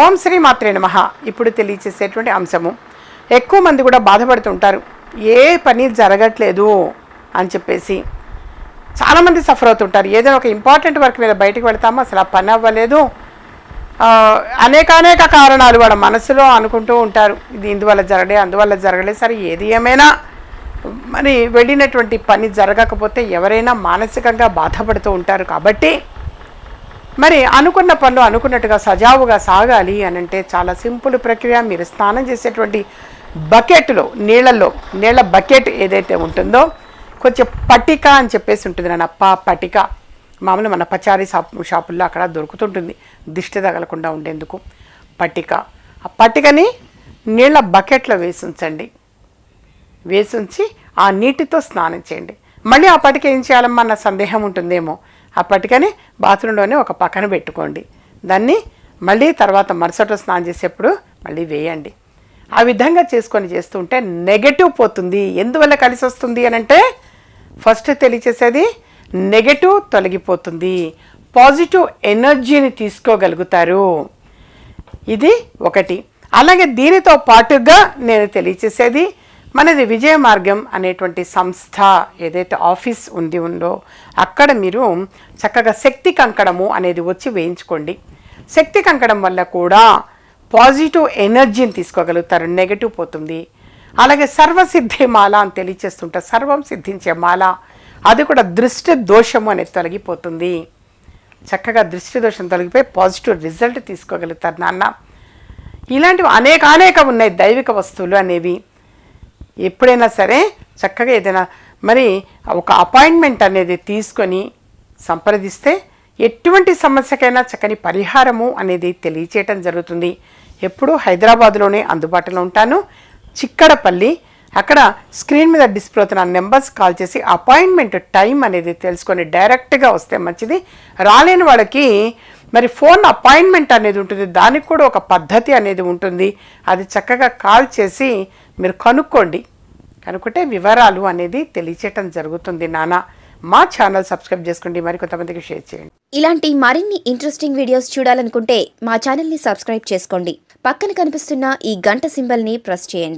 ఓం శ్రీ మాత్రే నమః. ఇప్పుడు తెలియచేసేటువంటి అంశము ఎక్కువ మంది కూడా బాధపడుతుంటారు. ఏ పని జరగట్లేదు అని చెప్పేసి చాలామంది సఫర్ అవుతుంటారు. ఏదైనా ఒక ఇంపార్టెంట్ వర్క్ మీద బయటకు వెళ్తామో అసలు ఆ పని అవ్వలేదు. అనేకానేక కారణాలు వాళ్ళ మనసులో అనుకుంటూ ఉంటారు. ఇది ఇందువల్ల జరగలే అందువల్ల జరగలే. సరే ఏది ఏమైనా మరి వెళ్ళినటువంటి పని జరగకపోతే ఎవరైనా మానసికంగా బాధపడుతూ ఉంటారు. కాబట్టి మరి అనుకున్న పనులు అనుకున్నట్టుగా సజావుగా సాగాలి అని అంటే చాలా సింపుల్ ప్రక్రియ. మీరు స్నానం చేసేటువంటి బకెట్లో నీళ్ళల్లో నీళ్ళ బకెట్ ఏదైతే ఉంటుందో కొంచెం పట్టిక అని చెప్పేసి ఉంటుంది నాన్న ప మామూలు మన పచారీ షాప్ షాపుల్లో అక్కడ దొరుకుతుంటుంది. దిష్టి తగలకుండా ఉండేందుకు పట్టిక ఆ పట్టికని నీళ్ళ బకెట్లో వేసి ఉంచండి వేసి ఉంచి ఆ నీటితో స్నానం చేయండి. మళ్ళీ ఆ పటిక ఏం చేయాలమ్మా? అన్న సందేహం ఉంటుందేమో. అప్పటికని బాత్రూంలోనే ఒక పక్కన పెట్టుకోండి. దాన్ని మళ్ళీ తర్వాత మరుసటి స్నానం చేసేప్పుడు మళ్ళీ వేయండి. ఆ విధంగా చేసుకొని చేస్తుంటే నెగటివ్ పోతుంది. ఎందువల్ల కలిసి వస్తుంది అని అంటే ఫస్ట్ తెలియచేసేది నెగటివ్ తొలగిపోతుంది. పాజిటివ్ ఎనర్జీని తీసుకోగలుగుతారు. ఇది ఒకటి. అలాగే దీనితో పాటుగా నేను తెలియచేసేది మనది విజయ మార్గం అనేటువంటి సంస్థ ఏదైతే ఆఫీస్ ఉంది ఉందో అక్కడ మీరు చక్కగా శక్తి కంకణము అనేది వచ్చి వేయించుకోండి. శక్తి కంకణం వల్ల కూడా పాజిటివ్ ఎనర్జీని తీసుకోగలుగుతారు నెగటివ్ పోతుంది. అలాగే సర్వసిద్ధి మాల అని తెలియచేస్తుంటారు సర్వం సిద్ధించే మాల అది కూడా దృష్టి దోషము అనేది తొలగిపోతుంది. చక్కగా దృష్టి దోషం తొలగిపోయి పాజిటివ్ రిజల్ట్ తీసుకోగలుగుతారు నాన్న. ఇలాంటివి అనేక అనేక ఉన్నాయి దైవిక వస్తువులు అనేవి. ఎప్పుడైనా సరే చక్కగా ఏదైనా మరి ఒక అపాయింట్మెంట్ అనేది తీసుకొని సంప్రదిస్తే ఎటువంటి సమస్యకైనా చక్కని పరిహారము అనేది తెలియచేయటం జరుగుతుంది. ఎప్పుడూ హైదరాబాద్లోనే అందుబాటులో ఉంటాను. చిక్కడపల్లి అక్కడ స్క్రీన్ మీద డిస్ప్లే అవుతున్న నెంబర్స్ కాల్ చేసి అపాయింట్మెంట్ టైం అనేది తెలుసుకొని డైరెక్ట్గా వస్తే మంచిది. రాలేని వాళ్ళకి మరి ఫోన్ అపాయింట్మెంట్ అనేది ఉంటుంది. దానికి కూడా ఒక పద్ధతి అనేది ఉంటుంది. అది చక్కగా కాల్ చేసి మీరు కనుక్కోండి. కనుక్కుంటే వివరాలు అనేది తెలియచేయటం జరుగుతుంది. నానా మా ఛానల్ సబ్స్క్రైబ్ చేసుకోండి. మరి కొంతమందికి షేర్ చేయండి. ఇలాంటి మరిన్ని ఇంట్రెస్టింగ్ వీడియోస్ చూడాలనుకుంటే మా ఛానల్ని సబ్స్క్రైబ్ చేసుకోండి. పక్కన కనిపిస్తున్న ఈ గంట సింబల్ని ప్రెస్ చేయండి.